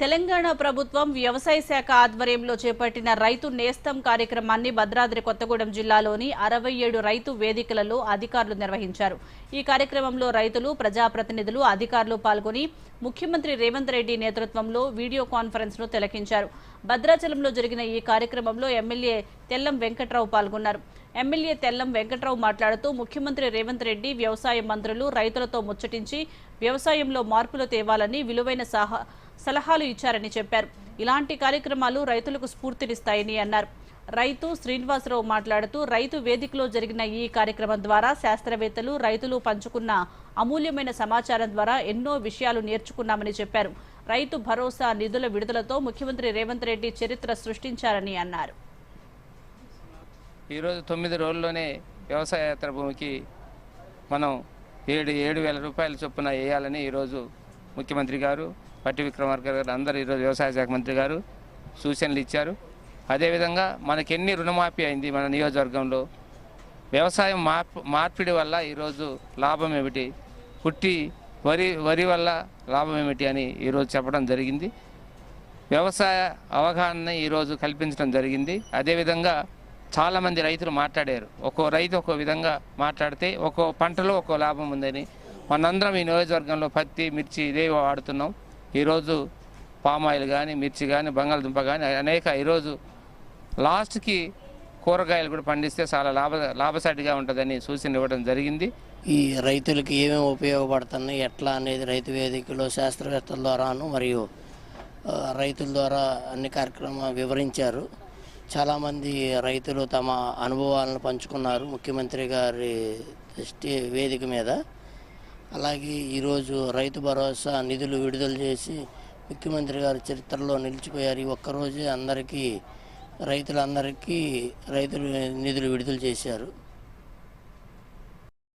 తెలంగాణ ప్రభుత్వం వ్యవసాయ శాఖ ఆధ్వర్యంలో చేపట్టిన రైతు నేస్తం కార్యక్రమాన్ని భద్రాద్రి కొత్తగూడెం జిల్లాలోని అరవై ఏడు రైతు వేదికలలో అధికారులు నిర్వహించారు. ఈ కార్యక్రమంలో రైతులు ప్రజాప్రతినిధులు అధికారులు పాల్గొని ముఖ్యమంత్రి రేవంత్ రెడ్డి నేతృత్వంలో వీడియో కాన్ఫరెన్స్ను తిలకించారు. భద్రాచలంలో జరిగిన ఈ కార్యక్రమంలో ఎమ్మెల్యే తెల్లం వెంకట్రావు పాల్గొన్నారు. ఎమ్మెల్యే తెల్లం వెంకట్రావు మాట్లాడుతూ ముఖ్యమంత్రి రేవంత్ రెడ్డి వ్యవసాయ మంత్రులు రైతులతో ముచ్చటించి వ్యవసాయంలో మార్పులు తేవాలని విలువైన సహా సలహాలు ఇచ్చారని చెప్పారు. ఇలాంటి కార్యక్రమాలు రైతులకు స్ఫూర్తినిస్తాయని అన్నారు. రైతు శ్రీనివాసరావు మాట్లాడుతూ రైతు వేదికలో జరిగిన ఈ కార్యక్రమం ద్వారా శాస్త్రవేత్తలు రైతులు పంచుకున్న అమూల్యమైన సమాచారం ద్వారా ఎన్నో విషయాలు నేర్చుకున్నామని చెప్పారు. రైతు భరోసా నిధుల విడుదలతో ముఖ్యమంత్రి రేవంత్ రెడ్డి చరిత్ర సృష్టించారని అన్నారు. ఈరోజు తొమ్మిది రోజుల్లోనే వ్యవసాయేతర భూమికి మనం ఏడు ఏడు వేల రూపాయల చొప్పున వేయాలని ఈరోజు ముఖ్యమంత్రి గారు పట్టి విక్రమార్క గారు అందరూ ఈరోజు వ్యవసాయ శాఖ మంత్రి గారు సూచనలు ఇచ్చారు. అదేవిధంగా మనకి ఎన్ని రుణమాఫీ అయింది మన నియోజకవర్గంలో వ్యవసాయం మార్పు మార్పిడి వల్ల ఈరోజు లాభం ఏమిటి పుట్టి వరి వరి వల్ల లాభం ఏమిటి అని ఈరోజు చెప్పడం జరిగింది. వ్యవసాయ అవగాహన ఈరోజు కల్పించడం జరిగింది. అదేవిధంగా చాలామంది రైతులు మాట్లాడారు. ఒక్కో రైతు ఒక్కో విధంగా మాట్లాడితే ఒక్కో పంటలో ఒక్కో లాభం ఉందని. మనందరం ఈ నియోజకవర్గంలో పత్తి మిర్చి ఇదే వాడుతున్నాం. ఈరోజు పామాయిల్ కానీ మిర్చి కానీ బంగాళదుంప కానీ అనేక ఈరోజు లాస్ట్కి కూరగాయలు కూడా పండిస్తే చాలా లాభ లాభసాటిగా ఉంటుందని సూచన ఇవ్వడం జరిగింది. ఈ రైతులకి ఏమేమి ఉపయోగపడుతున్నాయి? ఎట్లా అనేది రైతు వేదికలో శాస్త్రవేత్తల ద్వారాను మరియు రైతుల ద్వారా అన్ని కార్యక్రమాలు వివరించారు. చాలామంది రైతులు తమ అనుభవాలను పంచుకున్నారు ముఖ్యమంత్రి గారి దృష్టి వేదిక మీద. అలాగే ఈరోజు రైతు భరోసా నిధులు విడుదల చేసి ముఖ్యమంత్రి గారి చరిత్రలో నిలిచిపోయారు. ఈ ఒక్కరోజే అందరికీ రైతులందరికీ రైతులు నిధులు విడుదల చేశారు.